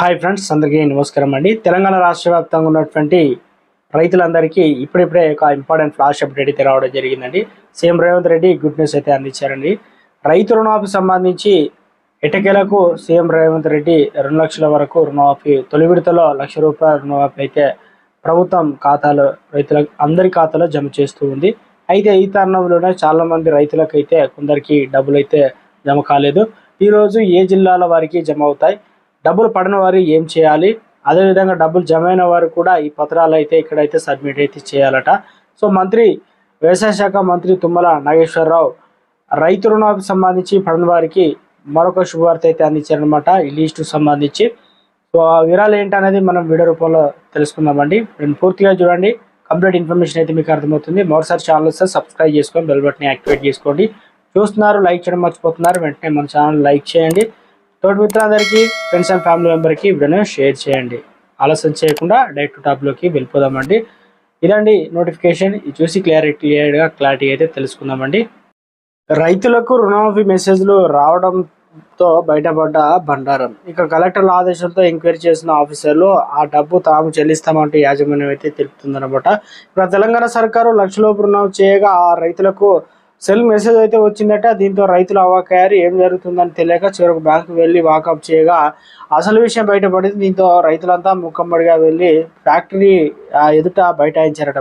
Hi friends అందరికీ నమస్కారం అండి. తెలంగాణ రాష్ట్ర వ్యాప్తంగా ఉన్నటువంటి రైతులందరికీ ఇప్పుడిప్పుడే ఒక ఇంపార్టెంట్ ఫ్లాష్ అప్డేట్ అయితే రావడం జరిగిందండి. CM Revanth Reddy good news అయితే అందించారండి. రైతు రుణమాఫీ సంబంధించి ఎటకేలకు సీఎం రేవంత్ రెడ్డి రెండు లక్షల వరకు రుణమాఫీ తొలి విడతలో లక్ష రూపాయల రుణమాఫీ అయితే ప్రభుత్వం ఖాతాలో రైతుల అందరి ఖాతాలో జమ చేస్తూ ఉంది. అయితే ఈ తరుణంలోనే చాలా మంది రైతులకైతే కొందరికి డబ్బులు అయితే జమ కాలేదు. ఈరోజు ఏ జిల్లాల వారికి జమ అవుతాయి? డబ్బులు పడిన వారు ఏం చేయాలి? అదేవిధంగా డబ్బులు జమ అయిన వారు కూడా ఈ పత్రాలు అయితే ఇక్కడైతే సబ్మిట్ అయితే చేయాలట. సో మంత్రి వ్యవసాయ శాఖ మంత్రి తుమ్మల నాగేశ్వరరావు రైతు రుణాలకు సంబంధించి పడిన వారికి మరొక శుభవార్త అయితే అందించారనమాట ఈ లిస్టు సంబంధించి. సో ఆ వివరాలు ఏంటనేది మనం వీడియో రూపంలో తెలుసుకుందామండి. నేను పూర్తిగా చూడండి. కంప్లీట్ ఇన్ఫర్మేషన్ అయితే మీకు అర్థమవుతుంది. మరోసారి ఛానల్ సార్ సబ్స్క్రైబ్ చేసుకొని బెల్ బటన్ యాక్టివేట్ చేసుకోండి. చూస్తున్నారు లైక్ చేయడం మర్చిపోతున్నారు. వెంటనే మన ఛానల్ లైక్ చేయండి. తోటి మిత్రులందరికీ ఫ్రెండ్స్ అండ్ ఫ్యామిలీ మెంబర్కి వీడియోని షేర్ చేయండి. ఆలస్యం చేయకుండా డైరెక్ట్ టాప్లోకి వెళ్ళిపోదామండి. ఇదండి నోటిఫికేషన్ చూసి క్లియర్ క్లియర్గా క్లారిటీ అయితే తెలుసుకుందామండి. రైతులకు రుణమాఫీ మెసేజ్లు రావడంతో బయటపడ్డ బండారం. ఇక కలెక్టర్ల ఆదేశంతో ఎంక్వైరీ చేసిన ఆఫీసర్లు ఆ డబ్బు తాము చెల్లిస్తామంటే యాజమాన్యం అయితే తెలుపుతుందన్నమాట. ఇప్పుడు తెలంగాణ సర్కారు లక్షలోపు రుణం చేయగా ఆ రైతులకు సెల్ మెసేజ్ అయితే వచ్చిందట. దీంతో రైతులు అవాకయ్యారు ఏం జరుగుతుందని తెలియక చివరకు బ్యాంకు వెళ్ళి వాకప్ చేయగా అసలు విషయం బయటపడింది. దీంతో రైతులంతా ముక్కమ్మడిగా వెళ్ళి ఫ్యాక్టరీ ఆ, ఎదుట బైఠాయించారట.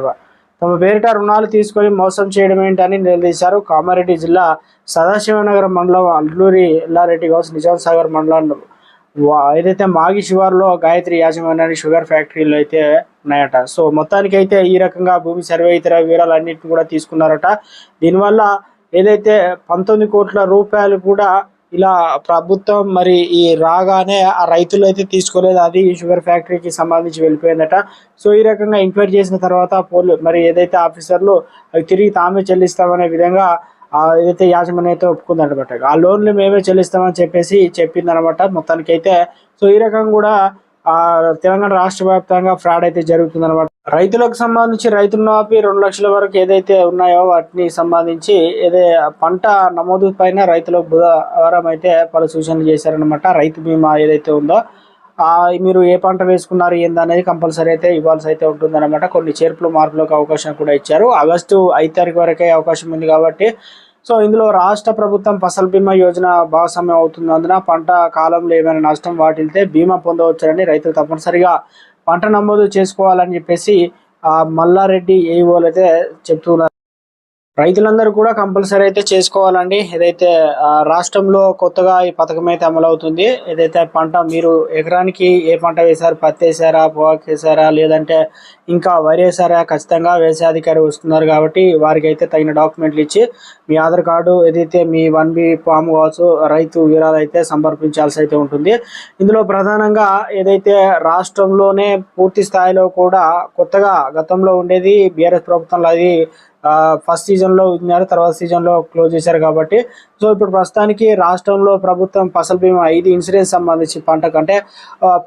తమ పేరిట రుణాలు తీసుకొని మోసం చేయడం ఏంటని నిలదీశారు కామారెడ్డి జిల్లా సదాశివనగర్ మండలం అల్లూరి ఎల్లారెడ్డి గౌస్ నిజాం సాగర్ మండలం. వా- ఏదైతే మాగి శివార్లో గాయత్రి యాజమాన్యాన్ని షుగర్ ఫ్యాక్టరీలు అయితే ఉన్నాయట. సో మొత్తానికి అయితే ఈ రకంగా భూమి సర్వే ఇతర వివరాలు అన్నింటిని కూడా తీసుకున్నారట. దీనివల్ల ఏదైతే పంతొమ్మిది కోట్ల రూపాయలు కూడా ఇలా ప్రభుత్వం మరి ఈ రాగానే ఆ రైతులు అయితే తీసుకోలేదు. అది షుగర్ ఫ్యాక్టరీకి సంబంధించి వెళ్ళిపోయిందట. సో ఈ రకంగా ఎంక్వైరీ చేసిన తర్వాత పోలీ మరి ఏదైతే ఆఫీసర్లు అవి తిరిగి తామే చెల్లిస్తామనే విధంగా ఏదైతే యాజమాన్యం అయితే ఒప్పుకుందనమాట ఆ లోన్లు మేమే చెల్లిస్తామని చెప్పేసి చెప్పిందనమాట మొత్తానికి అయితే సో ఈ రకంగా కూడా తెలంగాణ రాష్ట్ర వ్యాప్తంగా ఫ్రాడ్ అయితే జరుగుతుంది అనమాట రైతులకు సంబంధించి రైతు రుణమాఫీ రెండు లక్షల వరకు ఏదైతే ఉన్నాయో వాటిని సంబంధించి ఏదే పంట నమోదు పైన రైతులకు బుధవారం అయితే పలు సూచనలు చేశారనమాట రైతు బీమా ఏదైతే ఉందో ఆ మీరు ఏ పంట వేసుకున్నారు ఏందనేది కంపల్సరీ అయితే ఇవ్వాల్సి అయితే ఉంటుందన్నమాట. కొన్ని చేర్పులు మార్పులకు అవకాశం కూడా ఇచ్చారు. ఆగస్టు ఐదు తారీఖు వరకే అవకాశం ఉంది కాబట్టి సో ఇందులో రాష్ట్ర ప్రభుత్వం ఫసల్ బీమా యోజన భాగస్వామ్యం అవుతున్నందున పంట కాలంలో ఏమైనా నష్టం వాటిల్తే బీమా పొందవచ్చునని రైతులు తప్పనిసరిగా పంట నమోదు చేసుకోవాలని చెప్పేసి ఆ మల్లారెడ్డి ఏఈఓలు అయితే చెప్తున్నారు. రైతులందరూ కూడా కంపల్సరీ అయితే చేసుకోవాలండి. ఏదైతే రాష్ట్రంలో కొత్తగా ఈ పథకం అయితే అమలు అవుతుంది ఏదైతే పంట మీరు ఎకరానికి ఏ పంట వేశారు పత్తి వేసారా పొగాకు వేసారా లేదంటే ఇంకా వరి వేసారా ఖచ్చితంగా వ్యవసాయ అధికారి వస్తున్నారు కాబట్టి వారికి అయితే తగిన డాక్యుమెంట్లు ఇచ్చి మీ ఆధార్ కార్డు ఏదైతే మీ వన్ బి ఫామ్ కావచ్చు రైతు వివరాలు అయితే సమర్పించాల్సి అయితే ఉంటుంది. ఇందులో ప్రధానంగా ఏదైతే రాష్ట్రంలోనే పూర్తి స్థాయిలో కూడా కొత్తగా గతంలో ఉండేది బీఆర్ఎస్ ప్రభుత్వంలో అది ఫస్ట్ సీజన్లో ఉన్నారు తర్వాత సీజన్లో క్లోజ్ చేశారు కాబట్టి. సో ఇప్పుడు ప్రస్తుతానికి రాష్ట్రంలో ప్రభుత్వం ఫసల్ బీమా ఐదు ఇన్సూరెన్స్ సంబంధించి పంట కంటే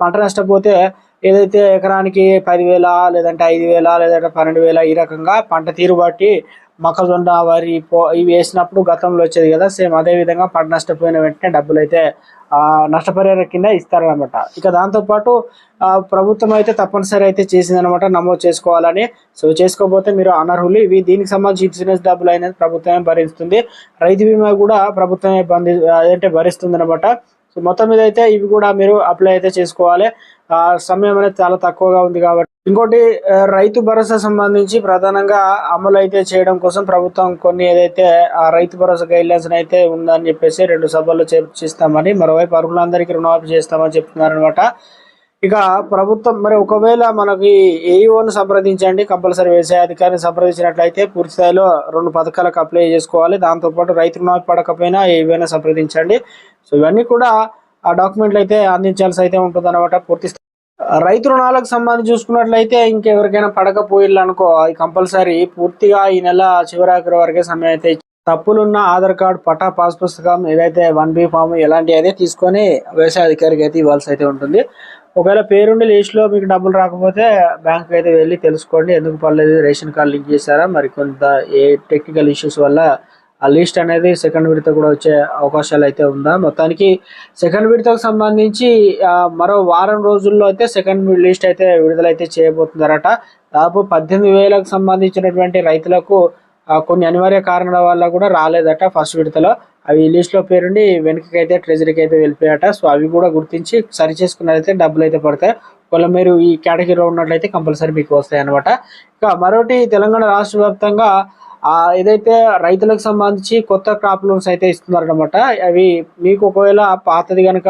పంట నష్టపోతే ఏదైతే ఎకరానికి పదివేల లేదంటే ఐదు వేల లేదంటే పన్నెండు వేల ఈ రకంగా పంట తీరు బట్టి మొక్కజొన్న వరి పో ఇవి వేసినప్పుడు గతంలో వచ్చేది కదా సేమ్ అదే విధంగా పంట నష్టపోయిన వెంటనే డబ్బులు అయితే నష్టపరిహారం కింద ఇస్తారనమాట ఇక దాంతోపాటు ప్రభుత్వం అయితే తప్పనిసరి అయితే చేసిందనమాట నమోదు చేసుకోవాలని. సో చేసుకోకపోతే మీరు అనర్హులు. ఇవి దీనికి సంబంధించి ఇన్సూరెన్స్ డబ్బులు అనేది ప్రభుత్వమే భరిస్తుంది. రైతు బీమా కూడా ప్రభుత్వమే బంధి అదంటే భరిస్తుంది అనమాట సో మొత్తం మీద అయితే ఇవి కూడా మీరు అప్లై అయితే చేసుకోవాలి. ఆ, సమయం అనేది చాలా తక్కువగా ఉంది కాబట్టి. ఇంకోటి రైతు భరోసా సంబంధించి ప్రధానంగా అమలు అయితే చేయడం కోసం ప్రభుత్వం కొన్ని ఏదైతే ఆ రైతు భరోసా గైడ్ లైన్స్ అయితే ఉందని చెప్పేసి రెండు సభల్లో చర్చిస్తామని మరోవైపు అర్హులందరికీ రుణమాఫీ చేస్తామని చెప్తున్నారనమాట ఇక ప్రభుత్వం మరి ఒకవేళ మనకి ఏఈఓను సంప్రదించండి కంపల్సరీ వ్యవసాయ అధికారిని సంప్రదించినట్లయితే పూర్తి స్థాయిలో రెండు పథకాలకు అప్లై చేసుకోవాలి. దాంతోపాటు రైతు రుణాలు పడకపోయినా ఏవైనా సంప్రదించండి. సో ఇవన్నీ కూడా ఆ డాక్యుమెంట్లు అయితే అందించాల్సి అయితే ఉంటుంది అనమాట పూర్తి రైతు రుణాలకు సంబంధించి చూసుకున్నట్లయితే ఇంకెవరికైనా పడకపోయిల్లు అనుకో అది కంపల్సరీ పూర్తిగా ఈ నెల చివరాఖరి వరకే సమయం అయితే తప్పులున్న ఆధార్ కార్డు పటా పాస్ పుస్తకం ఏదైతే వన్ బి ఫామ్ ఇలాంటి అయితే తీసుకొని వ్యవసాయ అధికారికి అయితే ఇవ్వాల్సి అయితే ఉంటుంది. ఒకవేళ పేరుండి లిస్ట్లో మీకు డబ్బులు రాకపోతే బ్యాంక్ అయితే వెళ్ళి తెలుసుకోండి. ఎందుకు పర్లేదు? రేషన్ కార్డు లింక్ చేశారా? మరి కొంత ఏ టెక్నికల్ ఇష్యూస్ వల్ల ఆ లిస్ట్ అనేది సెకండ్ విడత కూడా వచ్చే అవకాశాలు అయితే ఉందా? మొత్తానికి సెకండ్ విడతకు సంబంధించి మరో వారం రోజుల్లో అయితే సెకండ్ లిస్ట్ అయితే విడుదలైతే చేయబోతున్నారట. దాదాపు పద్దెనిమిది వేలకు సంబంధించినటువంటి రైతులకు కొన్ని అనివార్య కారణాల వల్ల కూడా రాలేదట ఫస్ట్ విడతలో అవి ఈ లిస్ట్లో పేరుండి వెనుకకి అయితే ట్రెజరీకి అయితే వెళ్ళిపోయాట సో అవి కూడా గుర్తించి సరి చేసుకున్నట్లయితే డబ్బులు అయితే పడతాయి. ఒకవేళ మీరు ఈ కేటగిరీలో ఉన్నట్లయితే కంపల్సరీ మీకు వస్తాయి అనమాట ఇక మరొకటి తెలంగాణ రాష్ట్ర వ్యాప్తంగా ఏదైతే రైతులకు సంబంధించి కొత్త క్రాప్ లోన్స్ అయితే ఇస్తున్నారనమాట అవి మీకు ఒకవేళ పాతది కనుక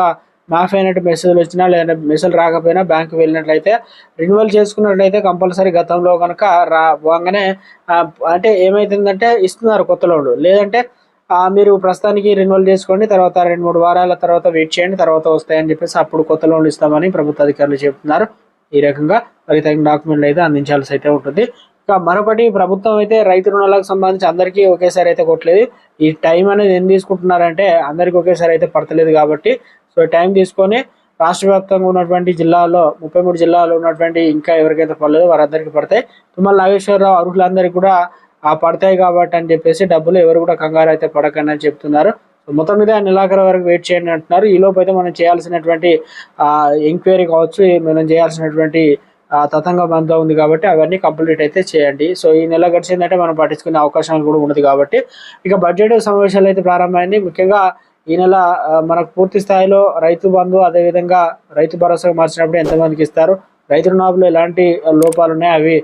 మాఫ్ అయినట్టు మెసేజ్లు వచ్చినా లేదంటే మెసేజ్ రాకపోయినా బ్యాంకు వెళ్ళినట్లయితే రెన్యువల్ చేసుకున్నట్లయితే కంపల్సరీ గతంలో కనుక రా పోగానే అంటే ఏమైతుందంటే ఇస్తున్నారు కొత్త లోన్లు లేదంటే మీరు ప్రస్తుతానికి రెన్యువల్ చేసుకోండి తర్వాత రెండు మూడు వారాల తర్వాత వెయిట్ చేయండి తర్వాత వస్తాయని చెప్పేసి అప్పుడు కొత్త లోన్లు ఇస్తామని ప్రభుత్వ అధికారులు చెప్తున్నారు. ఈ రకంగా మరి తగిన డాక్యుమెంట్లు అయితే అందించాల్సి అయితే ఉంటుంది. ఇంకా మరొకటి ప్రభుత్వం అయితే రైతు రుణాలకు సంబంధించి అందరికీ ఒకేసారి అయితే కొట్టలేదు. ఈ టైం అనేది ఏం తీసుకుంటున్నారంటే అందరికీ ఒకేసారి అయితే పడతలేదు కాబట్టి. సో టైం తీసుకొని రాష్ట్ర వ్యాప్తంగా ఉన్నటువంటి జిల్లాలో ముప్పై మూడు జిల్లాలో ఉన్నటువంటి ఇంకా ఎవరికైతే పడలేదు వారందరికీ పడతాయి. తుమ్మల నాగేశ్వరరావు అర్హులందరికీ కూడా ఆ పడతాయి కాబట్టి అని చెప్పేసి డబ్బులు ఎవరు కూడా కంగారు అయితే పడకండి అని చెప్తున్నారు. సో మొత్తం మీద నెలాఖరు వరకు వెయిట్ చేయండి అంటున్నారు. ఈ అయితే మనం చేయాల్సినటువంటి ఎంక్వైరీ కావచ్చు మనం చేయాల్సినటువంటి తతంగం అంతా ఉంది కాబట్టి అవన్నీ కంప్లీట్ అయితే చేయండి. సో ఈ నెల గడిచిందంటే మనం పట్టించుకునే అవకాశాలు కూడా ఉన్నది కాబట్టి. ఇక బడ్జెట్ సమావేశాలు అయితే ప్రారంభమైంది. ముఖ్యంగా ఈ నెల మనకు పూర్తి స్థాయిలో రైతు బంధు అదేవిధంగా రైతు భరోసా మార్చినప్పుడు ఎంతమందికి ఇస్తారు? రైతు రుణాలు ఎలాంటి లోపాలు ఉన్నాయి? అవి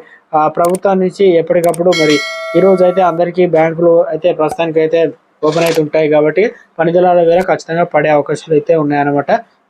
ప్రభుత్వం నుంచి ఎప్పటికప్పుడు మరి ఈ అయితే అందరికీ బ్యాంకులు అయితే ప్రస్తుతానికి అయితే ఓపెన్ అయితే ఉంటాయి కాబట్టి పని జిల్లాల వేరే ఖచ్చితంగా పడే అవకాశాలు అయితే ఉన్నాయన్నమాట.